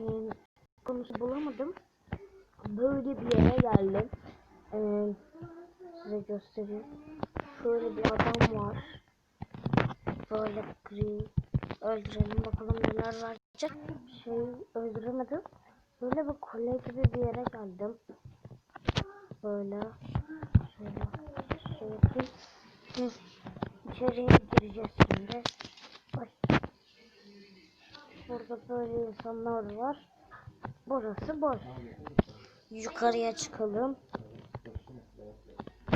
Ee, konusu bulamadım. Böyle bir yere geldim. Ee, size göstereyim. Şöyle bir adam var. Böyle gri. Öldürelim bakalım neler verecek. Şey öldüremedim. Böyle bir kule gibi bir yere geldim. Böyle. Şöyle şey yapayım. Hı. İçeriye gireceğiz şimdi. Burada böyle insanlar var. Burası boş. Yukarıya çıkalım.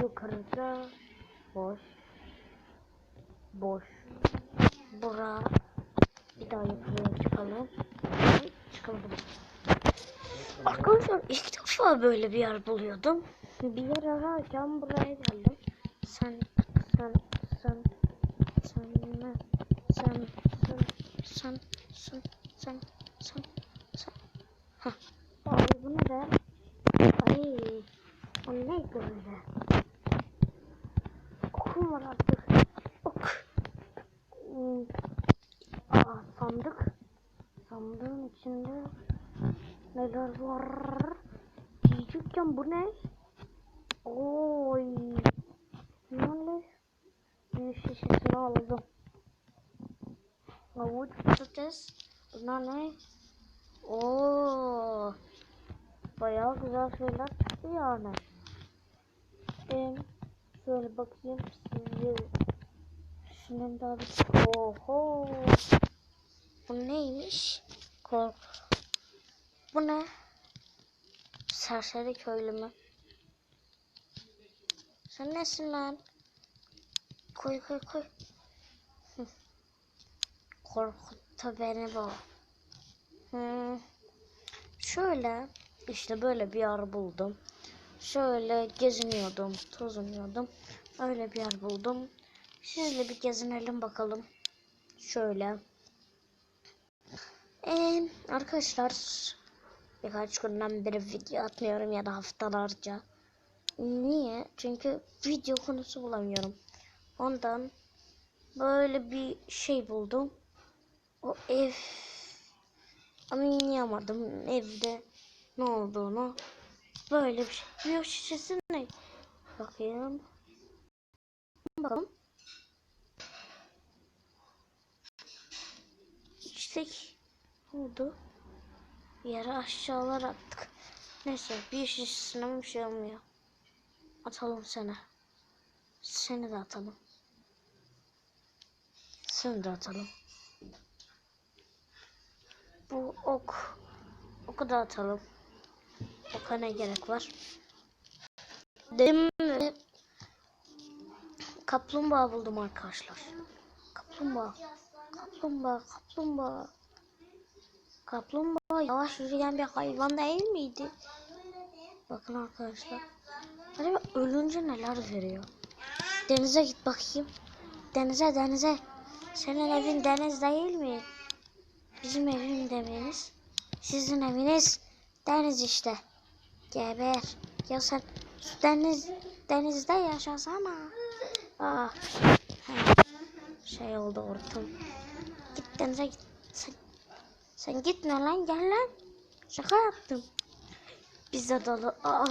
Yukarıda boş. Boş. Bura. Bir daha yukarıya çıkalım. Ay, çıkamadım. Arkadaşlar ilk defa böyle bir yer buluyordum. Bir yer ararken buraya geldim. Sen, sen, sen, sen, ne? sen, sen, sen, sen, sen, sen, sen. Hah. Ay bu ne be? Ay, o ne böyle? Okum var artık. Ok. Aa, sandık. Sandığın içinde neler var? Diyecekken bu ne? Oy. Ne oluyor? Bir şişesini aldım. Havuç patates. Bunlar ne? Oo. Bayağı güzel şeyler çıktı yani. Ben şöyle bakayım size. Şunun da bir oho. Bu neymiş? Kork. Bu ne? Serseri köylü mü? Sen nesin lan? Koy koy koy. Korkuttu beni bu. Hmm. Şöyle işte böyle bir yer buldum. Şöyle geziniyordum, tozunuyordum. Öyle bir yer buldum. Sizle bir gezinelim bakalım. Şöyle. Ee, arkadaşlar birkaç günden beri video atmıyorum ya da haftalarca. Niye? Çünkü video konusu bulamıyorum. Ondan böyle bir şey buldum. O ev anlayamadım evde ne olduğunu. Böyle bir şey. Bir şişesi ne? Bakayım. Bakalım. İçtik. Oldu? Yere aşağılar attık. Neyse bir şişesine bir şey olmuyor. Atalım seni. Seni de atalım. Seni de atalım. Bu ok. Oku da atalım. Oka ne gerek var? Dedim mi? Kaplumbağa buldum arkadaşlar. Kaplumbağa. Kaplumbağa, kaplumbağa. Kaplumbağa yavaş yürüyen bir hayvan değil miydi? Bakın arkadaşlar. Acaba ölünce neler veriyor? Denize git bakayım. Denize denize. Senin evin deniz değil mi? Bizim evim demeniz. Sizin eviniz deniz işte. Geber. Ya sen deniz denizde yaşasana. Aa. he. Şey oldu ortam. Git denize git. Sen, sen gitme lan gel lan. Şaka yaptım. Bize dalı. Aa.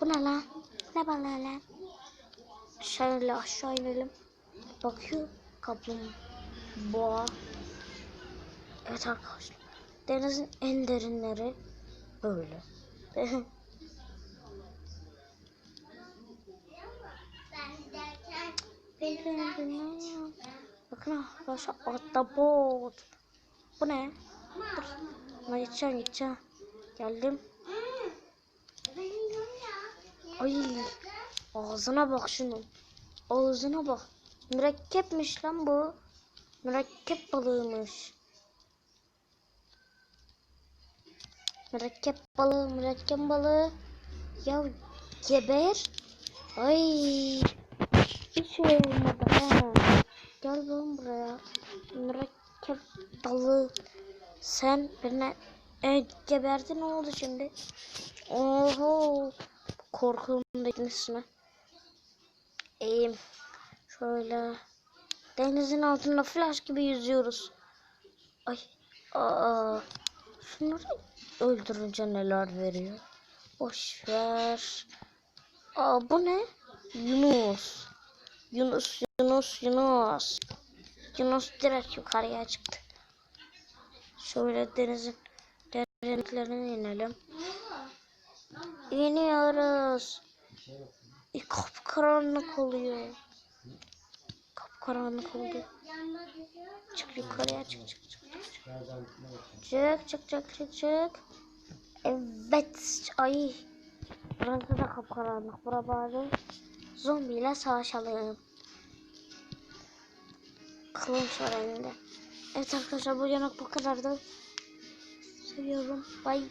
Bu ne lan? Ne balığı lan? Şöyle aşağı inelim. Bakıyor kaplumbağa. Evet arkadaşlar. Denizin en derinleri böyle. Bakın arkadaşlar ahtapot. Bu ne? Dur. Buna gideceğim gideceğim. Geldim. Ay ağzına bak şunun. Ağzına bak. Mürekkepmiş lan bu. Mürekkep balığıymış. Mürekkep balığı, mürekkep balığı. Ya geber. Ay. Hiç şey olmadı ha. Gel bakalım buraya. Mürekkep balığı. Sen birine evet, geberdi ne oldu şimdi? Oho. Korkuyorum ismi. Ee, şöyle denizin altında flash gibi yüzüyoruz. Ay. Aa. Şunları öldürünce neler veriyor? Boş ver. Aa bu ne? Yunus. Yunus, Yunus, Yunus. Yunus direkt yukarıya çıktı. Şöyle denizin derinliklerine inelim. İniyoruz. E, kapkaranlık oluyor. Kapkaranlık oldu. Çık yukarıya çık çık çık. Çık çık çık çık çık. Evet. Ay. Burası da kapkaranlık. Bura bari zombiyle savaşalım. Kılıç var elinde. Evet arkadaşlar bu yanak bu kadardı. Seviyorum. Bye.